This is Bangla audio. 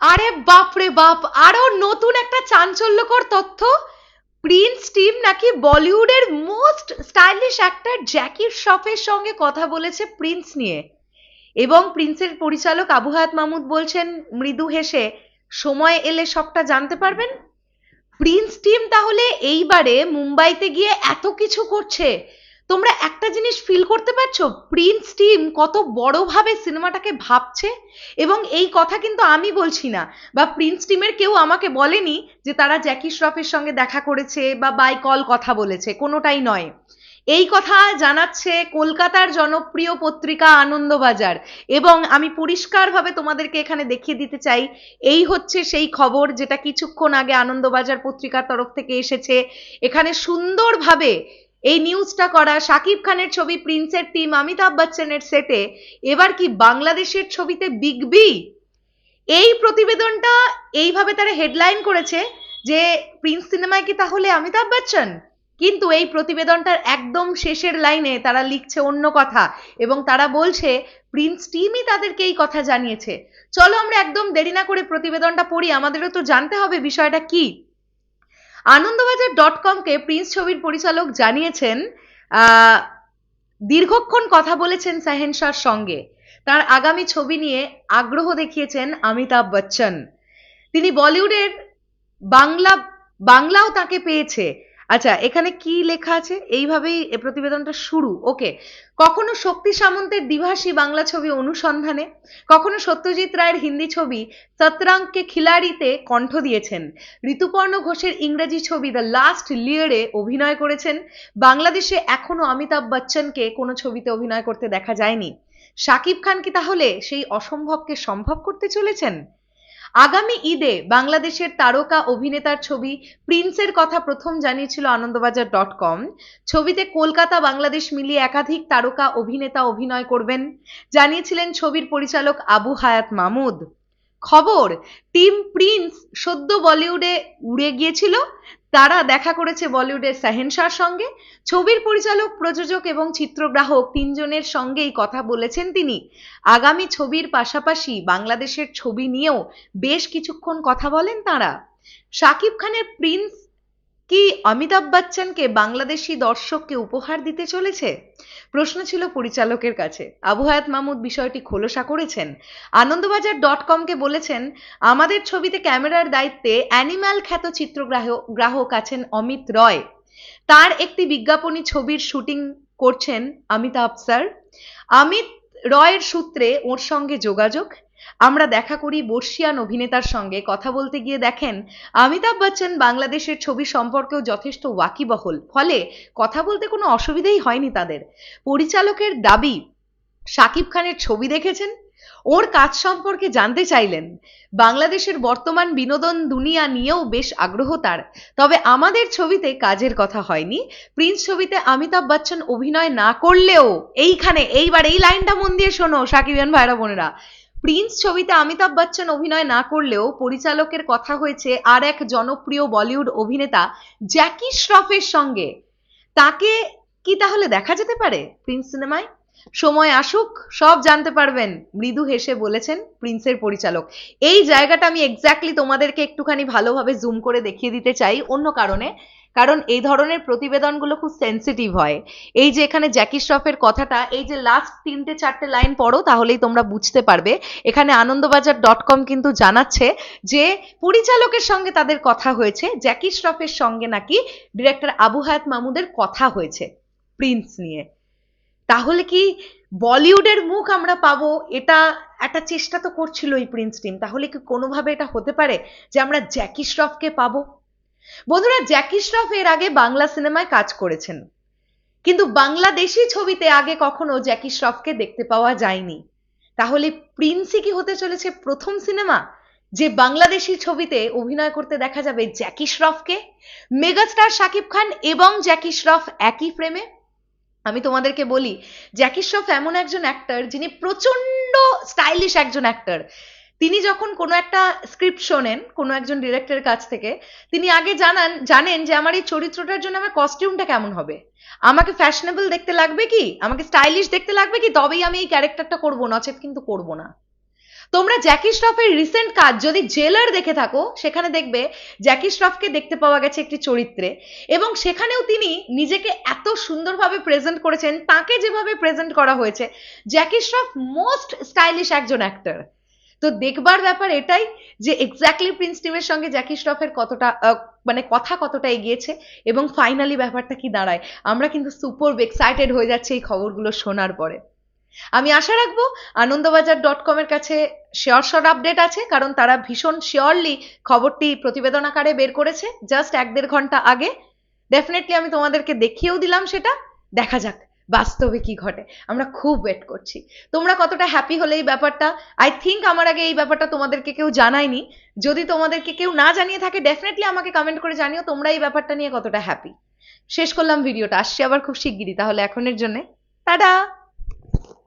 আরে বাপ রে বাপ, আরও নতুন একটা চাঞ্চল্যকর তথ্য? প্রিন্স টিম নাকি বলিউডের মোস্ট স্টাইলিশ অ্যাক্টর জ্যাকি শ্রফের সঙ্গে কথা বলেছে প্রিন্স নিয়ে। এবং প্রিন্সের পরিচালক আবু হায়াত মাহমুদ বলছেন, মৃদু হেসে সময় এলে সবটা জানতে পারবেন? প্রিন্স টিম তাহলে এইবারে মুম্বাইতে গিয়ে এত কিছু করছে। তোমরা একটা জিনিস ফিল করতে পারছ? প্রিন্স টিম কত বড়ভাবে সিনেমাটাকে ভাবছে? এবং এই কথা কিন্তু আমি বলছি না। বা প্রিন্স টিমের কেউ আমাকে বলেনি যে তারা জ্যাকি শ্রফের সঙ্গে দেখা করেছে বা বাই কল কথা বলেছে। কোনোটাই নয়। এই কথা জানাচ্ছে কলকাতার জনপ্রিয় পত্রিকা আনন্দবাজার। এবং আমি পরিষ্কারভাবে তোমাদেরকে এখানে দেখিয়ে দিতে চাই, এই হচ্ছে সেই খবর যেটা কিছুক্ষণ আগে আনন্দবাজার পত্রিকার তরফ থেকে এসেছে। এখানে সুন্দরভাবে এই নিউজটা করা শাকিব খানের ছবি প্রিন্সের টিম অমিতাভ বচ্চনের সেটে এবার কি বাংলাদেশের ছবিতে বিগ বি এই প্রতিবেদনটা এইভাবে তারা হেডলাইন করেছে যে প্রিন্স সিনেমায় কি তাহলে অমিতাভ বচ্চন কিন্তু এই প্রতিবেদনটার একদম শেষের লাইনে তারা লিখছে অন্য কথা এবং তারা বলছে প্রিন্স টিমই তাদেরকে এই কথা জানিয়েছে। চলো আমরা একদম দেরি না করে প্রতিবেদনটা পড়ি, আমাদেরও তো জানতে হবে বিষয়টা কি। আনন্দবাজার ডট কমকে প্রিন্স ছবির পরিচালক জানিয়েছেন দীর্ঘক্ষণ কথা বলেছেন সাহেনশার সঙ্গে। তার আগামী ছবি নিয়ে আগ্রহ দেখিয়েছেন অমিতাভ বচ্চন। তিনি বলিউডের বাংলা, বাংলাও তাকে পেয়েছে। আচ্ছা এখানে কি লেখা আছে? এইভাবেই প্রতিবেদনটা শুরু। ওকে, কখনো শক্তি সামন্তের দ্বিভাষী বাংলা ছবি অনুসন্ধানে? কখনো সত্যজিৎ রায়ের হিন্দি ছবি সতরাঙ্কে খিলাড়িতে কণ্ঠ দিয়েছেন? ঋতুপর্ণ ঘোষের ইংরেজি ছবি দ্য লাস্ট লিয়ারে অভিনয় করেছেন? বাংলাদেশে এখনও অমিতাভ বচ্চনকে কোনো ছবিতে অভিনয় করতে দেখা যায়নি। শাকিব খান কি তাহলে সেই অসম্ভবকে সম্ভব করতে চলেছেন? আগামী ঈদে বাংলাদেশের তারকা অভিনেতার ছবি প্রিন্সের কথা প্রথম জানিয়েছিল আনন্দবাজার ডট কম। ছবিতে কলকাতা, বাংলাদেশ মিলিয়ে একাধিক তারকা অভিনেতা অভিনয় করবেন। জানিয়েছিলেন ছবির পরিচালক আবু হায়াত মামুদ খবর, টিম প্রিন্স সদ্য বলিউডে উড়ে গিয়েছিল। তারা দেখা করেছে বলিউডের সাহেনশার সঙ্গে। ছবির পরিচালক, প্রযোজক এবং চিত্রগ্রাহক তিনজনের সঙ্গেই কথা বলেছেন তিনি। আগামী ছবির পাশাপাশি বাংলাদেশের ছবি নিয়েও বেশ কিছুক্ষণ কথা বলেন তারা। শাকিব খানের প্রিন্স কি অমিতাভ বচ্চনকে বাংলাদেশি দর্শককে উপহার দিতে চলেছে? প্রশ্ন ছিল পরিচালকের কাছে। আবু হায়াত মাহমুদ বিষয়টি খোলসা করেছেন। আনন্দবাজার ডট কমকে বলেছেন, আমাদের ছবিতে ক্যামেরার দায়িত্বে অ্যানিম্যাল খ্যাত চিত্রগ্রাহক গ্রাহক আছেন অমিত রয়। তার একটি বিজ্ঞাপনী ছবির শুটিং করছেন অমিতাভ স্যার। অমিত রয়ের সূত্রে ওর সঙ্গে যোগাযোগ। আমরা দেখা করি বর্ষিয়ান অভিনেতার সঙ্গে। কথা বলতে গিয়ে দেখেন, অমিতাভ বচ্চন বাংলাদেশের ছবি সম্পর্কেও যথেষ্ট ওয়াকিবহল। ফলে কথা বলতে কোনো অসুবিধেই হয়নি তাদের। পরিচালকের দাবি শাকিব খানের ছবি দেখেছেন ওর কাজ সম্পর্কে জানতে চাইলেন। বাংলাদেশের বর্তমান বিনোদন দুনিয়া নিয়েও বেশ আগ্রহ তার। তবে আমাদের ছবিতে কাজের কথা হয়নি। প্রিন্স ছবিতে অমিতাভ বচ্চন অভিনয় না করলেও এইখানে এইবার এই লাইনটা মন দিয়ে শোনো, সাকিবিয়ান ভাইরা বোনেরা। প্রিন্স ছবিতে অমিতাভ বচ্চন অভিনয় না করলেও পরিচালকের কথা হয়েছে আর এক জনপ্রিয় বলিউড অভিনেতা জ্যাকি শ্রফের সঙ্গে। তাকে কি তাহলে দেখা যেতে পারে প্রিন্স সিনেমায়? সময় আসুক, সব জানতে পারবেন। মৃদু হেসে বলেছেন প্রিন্সের পরিচালক। এই জায়গাটা আমি এক্স্যাক্টলি তোমাদেরকে একটুখানি ভালোভাবে জুম করে দেখিয়ে দিতে চাই, অন্য কারণে। কারণ এই ধরনের প্রতিবেদনগুলো খুব সেন্সিটিভ হয়। এই যে এখানে জ্যাকি শ্রফের কথাটা, এই যে লাস্ট তিনটে চারটে লাইন পড়ো, তাহলেই তোমরা বুঝতে পারবে। এখানে আনন্দবাজার ডট কম কিন্তু জানাচ্ছে যে পরিচালকের সঙ্গে তাদের কথা হয়েছে। জ্যাকি শ্রফের সঙ্গে নাকি ডিরেক্টর আবু হায়াত মাহমুদের কথা হয়েছে। প্রিন্স নিয়ে। তাহলে কি বলিউডের মুখ আমরা পাবো? এটা একটা চেষ্টা তো করছিল এই প্রিন্স টিম। তাহলে কি কোনোভাবে এটা হতে পারে যে আমরা জ্যাকি শ্রফকে পাবো? বন্ধুরা, জ্যাকি শ্রফ এর আগে বাংলা সিনেমায় কাজ করেছেন। কিন্তু বাংলাদেশি ছবিতে আগে কখনো জ্যাকি শ্রফকে দেখতে পাওয়া যায়নি। তাহলে প্রিন্সই কি হতে চলেছে প্রথম সিনেমা? যে বাংলাদেশি ছবিতে অভিনয় করতে দেখা যাবে জ্যাকি শ্রফকে? মেগাস্টার শাকিব খান এবং জ্যাকি শ্রফ একই ফ্রেমে আমি তোমাদেরকে বলি জ্যাকি শ্রফ এমন একজন অ্যাক্টর যিনি প্রচণ্ড স্টাইলিশ একজন অ্যাক্টর তিনি যখন কোনো একটা স্ক্রিপ্ট শোনেন, কোনো একজন ডিরেক্টরের কাছ থেকে, তিনি আগে জানান, জানেন যে আমার এই চরিত্রটার জন্য আমার কস্টিউমটা কেমন হবে। আমাকে ফ্যাশনেবল দেখতে লাগবে কি? আমাকে স্টাইলিশ দেখতে লাগবে কি? তবেই আমি এই ক্যারেক্টারটা করব, নচেত কিন্তু করব না। তোমরা জ্যাকি শ্রফের রিসেন্ট কাজ যদি জেলার দেখে থাকো, সেখানে দেখবে জ্যাকি শ্রফকে দেখতে পাওয়া গেছে একটি চরিত্রে এবং সেখানেও তিনি নিজেকে এত সুন্দরভাবে প্রেজেন্ট করেছেন, তাকে যেভাবে প্রেজেন্ট করা হয়েছে। জ্যাকি শ্রফ মোস্ট স্টাইলিশ একজন অ্যাক্টর তো দেখবার ব্যাপার এটাই যে এক্স্যাক্টলি প্রিন্স টিমের সঙ্গে জ্যাকি শ্রফের কতটা মানে কথা কতটা এগিয়েছে এবং ফাইনালি ব্যাপারটা কি দাঁড়ায়। আমরা কিন্তু সুপার এক্সাইটেড হয়ে যাচ্ছে এই খবরগুলো শোনার পরে। আমি আশা রাখব আনন্দবাজার ডট কমের কাছে শেয়ার শর আপডেট আছে, কারণ তারা ভীষণ শিওরলি খবরটি প্রতিবেদন আকারে বের করেছে জাস্ট এক দেড় ঘণ্টা আগে। ডেফিনেটলি আমি তোমাদেরকে দেখিয়েও দিলাম সেটা, দেখা যাক বাস্তবে কি ঘটে। আমরা খুব ওয়েট করছি। তোমরা কতটা হ্যাপি হলে এই ব্যাপারটা? আই থিঙ্ক আমার আগে এই ব্যাপারটা তোমাদেরকে কেউ জানায়নি। যদি তোমাদেরকে কেউ না জানিয়ে থাকে ডেফিনেটলি আমাকে কমেন্ট করে জানিও তোমরা এই ব্যাপারটা নিয়ে কতটা হ্যাপি শেষ করলাম ভিডিওটা। আসছি আবার খুব শিগগিরই, তাহলে এখনের জন্য। টাটা!